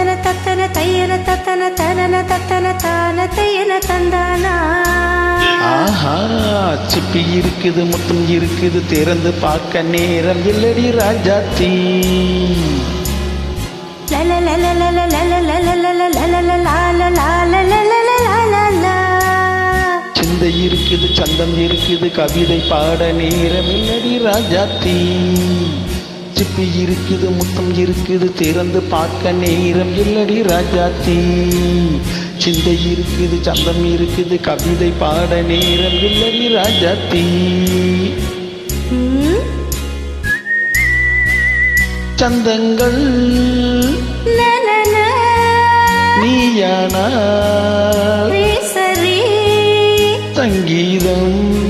தத்தன தத்தன தையன தத்தன தனன தத்தன தான தையன தந்தானா? ஆஹா சிப்பி இருக்குது முத்தம் இருக்குது திறந்து பார்க்க நேரம் இல்லடி ராஜாத்தி. லல லல லல லல லல லல லல லால லால லல லால சிந்தை இருக்குது சந்தம் இருக்குது கவிதை பாட நேரம் இல்லடி ராஜாத்தி சிப்பி இருக்குது முத்தம் இருக்குது திறந்து பார்க்க நேரம் இல்லடி ராஜாத்தி சிந்தை இருக்குது சந்தம் இருக்குது கவிதை பாட நேரம் இல்லடி ராஜாத்தி சந்தங்கள் நீயானா சங்கீதம்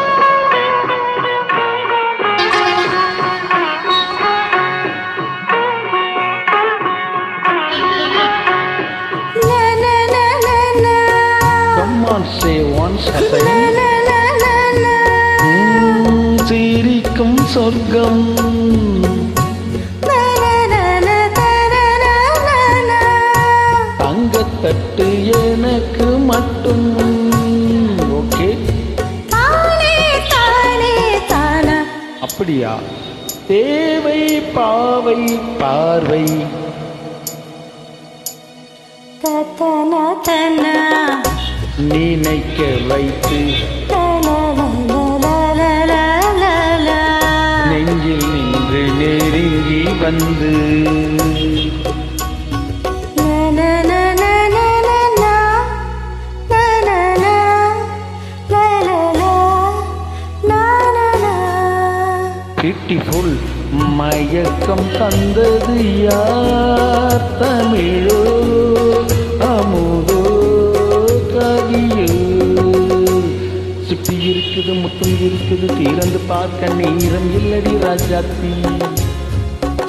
On, say once as I சிரிக்கும் சொர்க்கம். தங்கத்தட்டு எனக்கு மட்டும். ஓகே. அப்படியா? தேவை பாவை பார்வை. நினைக்க வைத்து நெஞ்சில் நின்று நெருங்கி வந்து. பியூட்டிஃபுல் மயக்கம் தந்தது யார்? தமிழோ இருக்குது முத்தம் இருக்குது தீரந்து பார்க்க நேரம் இல்லடி ராஜாத்தி.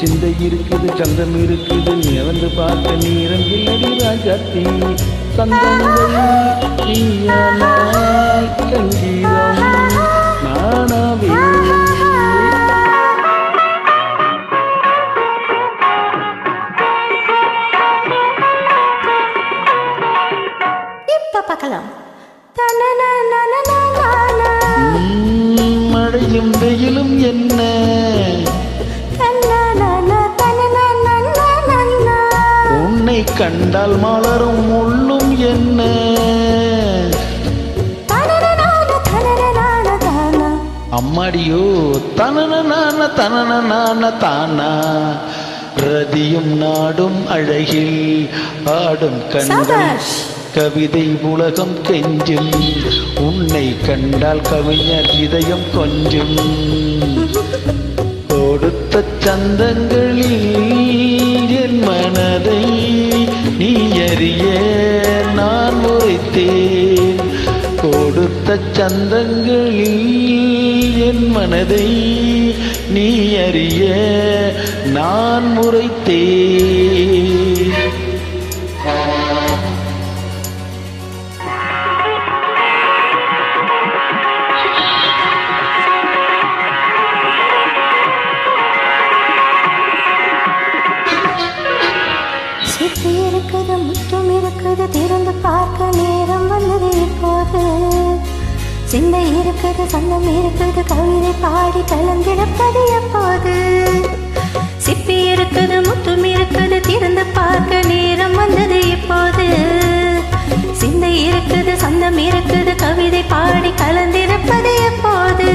சிந்தை இருக்குது சந்தம் இருக்குது நிறந்து பார்க்க நேரம் இல்லடி ராஜாத்தி. சந்தங்கள் நீயானாய் சங்கீதம் நானாவே உன்னை கண்டால் மலரும் முள்ளும் என்ன? அம்மாடியோ தனன தனன தானா? ரதியும் நாடும் அழகில் ஆடும் கண்கள். கவிதை உலகம் கெஞ்சும். உன்னை கண்டால் கவிஞர் இதயம் கொஞ்சும். கொடுத்த சந்தங்களில் கொடுத்த சந்தங்களில் என் மனதை நீ அறிய நான் முறைத்தே. சுத்தி இருக்குது முற்றம் இருக்குது திறந்து பார்க்க நேரம் வந்தது இப்போது. சிந்தை இருக்குது சந்தம் இருக்குது கவிதை பாடி கலந்திருப்பது எப்போது? சிப்பி இருக்குது முத்தும் இருக்குது திறந்து பார்க்க நேரம் வந்தது இப்போது சிந்தை இருக்குது சந்தம் இருக்குது கவிதை பாடி கலந்திருப்பது எப்போது?